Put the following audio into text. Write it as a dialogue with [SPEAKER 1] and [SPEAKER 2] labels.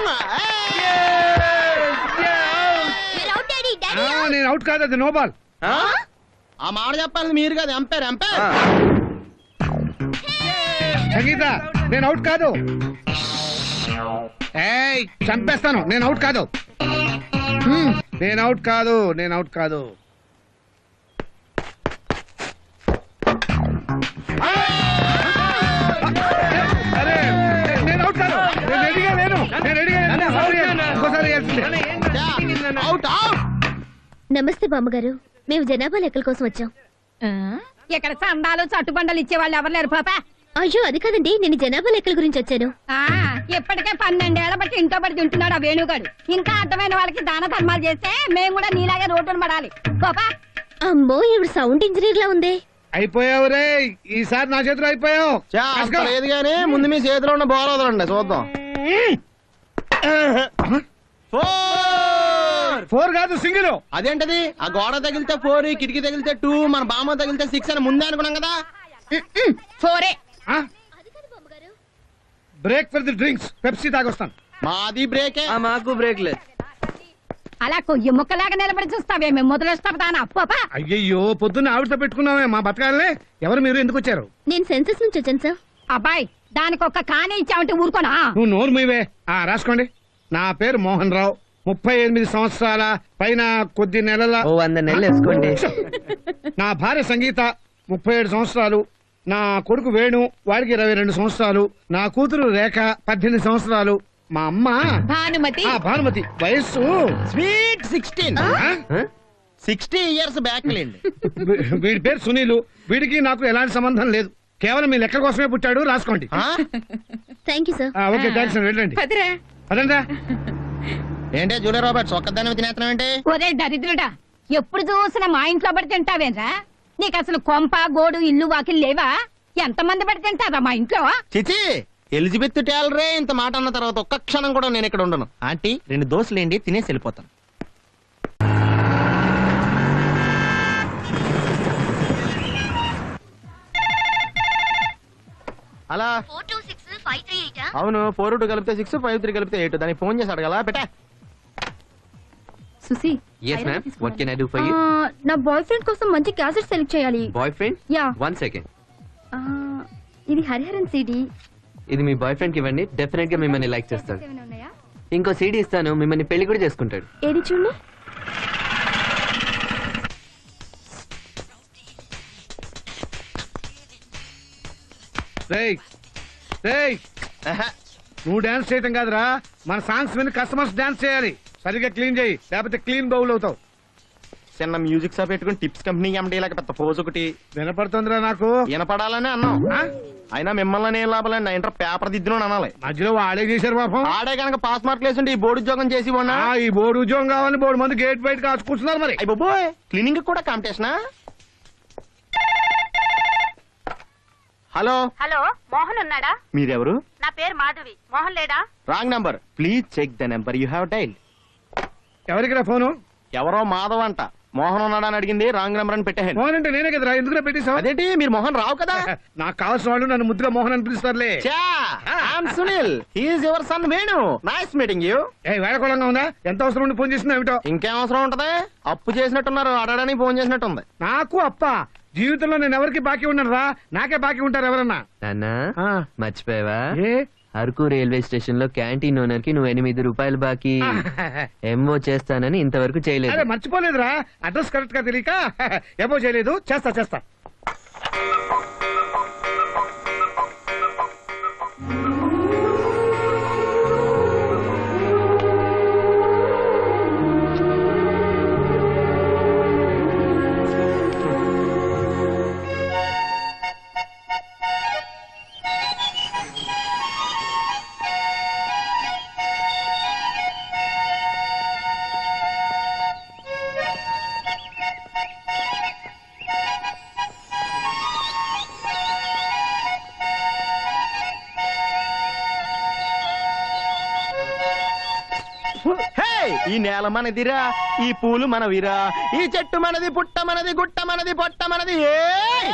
[SPEAKER 1] Ah, నేను out కాదు అది నోబాల్
[SPEAKER 2] ఆ? మాట చెప్పాలి మీరు కాదు. Umpire umpire ah.
[SPEAKER 1] సంగీత నేను అవుట్ కాదు. ఏయ్ చంపేస్తాను. నేను అవుట్ hmm. కాదు. నేను అవుట్ కాదు నేను అవుట్ కాదు.
[SPEAKER 3] నమస్తే బామ్మగారు. మేము జనాభా లెక్కల కోసం వచ్చాం.
[SPEAKER 4] ఇక్కడ చందాలు చట్టుబండలు ఇచ్చేవాళ్ళు ఎవరు లేరు పాప?
[SPEAKER 3] అయ్యో అది కాదండి. నేను జనాభా లెక్కల గురించి వచ్చాను.
[SPEAKER 4] ఆ ఇప్పటికే పన్నెండేళ్ళ బట్టి ఇంట్లో పడి తింటున్నాడు ఆ వేణుగాడు. ఇంకా అర్థమైన వాళ్ళకి దాన ధర్మాలు చేస్తే మేము కూడా నీలాగే రోడ్డును పడాలి. పాపా?
[SPEAKER 3] అమ్మో ఇవిడ సౌండ్ ఇంజనీర్ లా ఉంది.
[SPEAKER 1] అయిపోయావు రే. ఈసారి నా చేతిలో అయిపోయావు.
[SPEAKER 2] లేదు కానీ ముందు మీ చేతిలో ఉన్న బాల్ వదలండి చూద్దాం. ఫోర్.
[SPEAKER 1] ఫోర్ కాదు సింగిల్.
[SPEAKER 2] అదేంటది? ఆ గోడ తగిలితే ఫోర్ కిటికీ తగిలితే టూ మన బామ్మ తగిలితే సిక్స్ అని ముందే అనుకున్నాం కదా?
[SPEAKER 4] ఫోరే.
[SPEAKER 1] Break for the drinks. Pepsi తాగొస్తాను.
[SPEAKER 2] మాది బ్రేకే.
[SPEAKER 5] మాకు బ్రేక్ లేదు.
[SPEAKER 4] అలా కొయ్యి ముక్కలాగా నిలబడి చూస్తావే మేము మొదలెస్తాం పాపా
[SPEAKER 1] అయ్యయ్యో పొద్దున్న ఆవిడతో పెట్టుకున్నామే మా బతకాలనే. ఎవరు మీరు ఎందుకు వచ్చారు?
[SPEAKER 3] నేను సెన్సస్ నుంచి వచ్చాను సార్.
[SPEAKER 4] అబ్బాయి దానికి ఒక్క కాని ఇచ్చామంటే ఊరుకోనా?
[SPEAKER 1] నువ్వు నోరు మీవే ఆ రాసుకోండి. నా పేరు మోహన్ రావు ముప్పై ఎనిమిది సంవత్సరాల పైన కొద్ది నెలల
[SPEAKER 5] ఓ వంద నెలలు వేసుకోండి.
[SPEAKER 1] నా భార్య సంగీత ముప్పై ఏడు సంవత్సరాలు. నా కొడుకు వేణు వాడికి ఇరవై రెండు సంవత్సరాలు. నా కూతురు రేఖ పద్దెనిమిది సంవత్సరాలు. మా అమ్మ
[SPEAKER 4] భానుమతి.
[SPEAKER 1] ఆ భానుమతి వయస్సు
[SPEAKER 2] స్వీట్ సిక్స్టీన్.
[SPEAKER 1] ఆ?
[SPEAKER 2] సిక్స్టీ ఇయర్స్ బ్యాక్ లేండి.
[SPEAKER 1] వీ- వీడి పేరు సునీలు. వీడికి నాకు ఎలాంటి సంబంధం లేదు. కేవలం మీ లెక్క కోసమే పుట్టాడు రాసుకోండి.
[SPEAKER 2] ఆ?
[SPEAKER 3] థ్యాంక్ యూ సార్
[SPEAKER 1] ఆ, ఓకే థ్యాంక్స్ అండి వెళ్ళండి. పదండి
[SPEAKER 2] ఏంటే జూలియర్ రాబర్ట్స్ ఒక్కదాని తినేస్తున్నావు ఏంటి?
[SPEAKER 4] ఒరే దరిద్రుడా ఎప్పుడు చూసినా మా ఇంట్లో పడి తింటావేరా నీకు అసలు కొంప గోడు ఇల్లు వాకిలు లేవా? ఎంతమంది పడి తింటారా మా ఇంట్లో?
[SPEAKER 2] చిచి ఎలిజబెత్ టేలరే ఇంత మాట అన్న తర్వాత ఒక్క క్షణం కూడా నేను ఇక్కడ ఉండను. ఆంటీ రెండు దోశలేండి తినేసి వెళ్ళిపోతాను. అలా? అవును ఫోర్ టూ కలిపితే సిక్స్ ఫైవ్ త్రీ కలిపితే ఎయిట్. దానికి ఫోన్ చేసి అడగలా? పెట్టా.
[SPEAKER 6] Susi
[SPEAKER 5] yes ma'am what can I do for you
[SPEAKER 6] నా బాయ్ ఫ్రెండ్ కోసం మంచి క్యాసెట్ సెలెక్ట్ చేయాలి.
[SPEAKER 5] Boy friend
[SPEAKER 6] yeah
[SPEAKER 5] one second
[SPEAKER 6] ఇది హరిహరన్ సిడి.
[SPEAKER 5] ఇది మీ బాయ్ ఫ్రెండ్కి ఇవ్వండి. డెఫినెట్గా మిమ్మల్ని లైక్ చేస్తాడు. ఇంకో సీడీ ఇస్తాను. మిమ్మల్ని పెళ్ళి కూడా చేసుకుంటాడు.
[SPEAKER 6] ఏది చూడండి
[SPEAKER 1] రేయ్ రేయ్ నువ్వు డాన్స్ చేయటం కాదురా. మన సాంగ్స్ విని కస్టమర్స్ డాన్స్ చేయాలి. సరిగ్గా క్లీన్ చేయి. లేకపోతే క్లీన్ బౌల్ అవుతావు.
[SPEAKER 2] చిన్న మ్యూజిక్ షాప్ పెట్టుకుని టిప్స్ కంపెనీ ఎండి లేక పెద్ద పోజ్ ఒకటి.
[SPEAKER 1] వినపడుతుందిరా నాకు.
[SPEAKER 2] వినపడాలని అన్నాం? అయినా మిమ్మల్ని ఏం లాభాలండి ఇంటర్ పేపర్ దిద్దును అనాలి.
[SPEAKER 1] మధ్యలో వాడే చేశారు పాపం.
[SPEAKER 2] ఆడే కనుక పాస్ మార్కులు వేసుంటే ఈ బోర్డు ఉద్యోగం చేసి ఉన్నా
[SPEAKER 1] ఈ బోర్డు ఉద్యోగం కావాలని బోర్డు మంది గేట్ బయట కాచు కూర్చున్నారు మరి.
[SPEAKER 2] అయ్యి బాబోయ్. క్లీనింగ్ కూడా కాంపిటీషనా హలో.
[SPEAKER 4] హలో మోహన్ ఉన్నాడా?
[SPEAKER 2] మీరెవరు?
[SPEAKER 4] నా పేరు మాధవి. మోహన్ లేడా?
[SPEAKER 2] Wrong number. Please check the number. You have dial.
[SPEAKER 1] ఎవరికిరా phone?
[SPEAKER 2] ఎవరో మాధవ్ అంట. మోహన్ ఉన్నాడా అని అడిగింది. రాంగ్ నెంబర్ అని పెట్టాను
[SPEAKER 1] ఫోన్ అంటే నేనే కదరా? ఎందుకు పెట్టేశావు?
[SPEAKER 2] అదేంటి? మీరు మోహన్ రావు కదా?
[SPEAKER 1] నాకు కావాల్సిన వాళ్ళు నన్ను ముద్దుగా మోహన్ అని పిలుస్తారులే.
[SPEAKER 2] చా I'm Sunil he is your son Venu nice meeting you
[SPEAKER 1] ఏ వేళకోళంగా ఉందా? ఎంత అవసరం ఉండి ఫోన్ చేసింది ఏమిటో?
[SPEAKER 2] ఇంకేం అవసరం ఉంటది? అప్పు చేసినట్టున్నారు. అడగడానికి ఫోన్ చేసినట్టుంది.
[SPEAKER 1] నాకు అప్ప. జీవితంలో నేను ఎవరికి బాకీ ఉన్నాను రా. నాకే బాకీ ఉంటారు ఎవరన్నా?
[SPEAKER 5] నాన్న
[SPEAKER 1] ఆ.
[SPEAKER 5] మర్చిపోయావా?
[SPEAKER 1] ఏ?
[SPEAKER 5] అరకు రైల్వే స్టేషన్లో క్యాంటీన్ ఓనర్కి నువ్వు ఎనిమిది రూపాయలు బాకీ. ఎంఓ చేస్తానని ఇంతవరకు
[SPEAKER 1] అరే
[SPEAKER 5] చేయలేదు
[SPEAKER 1] మర్చిపోలేదురా. అడ్రస్ కరెక్ట్గా తెలియక ఏమో చేయలేదు. చేస్తా చేస్తా.
[SPEAKER 2] ఈ నేల మనదిరా ఈ పూలు మనవిరా ఈ చెట్టు మనది పుట్ట మనది గుట్ట మనది పొట్ట మనది ఏయ్!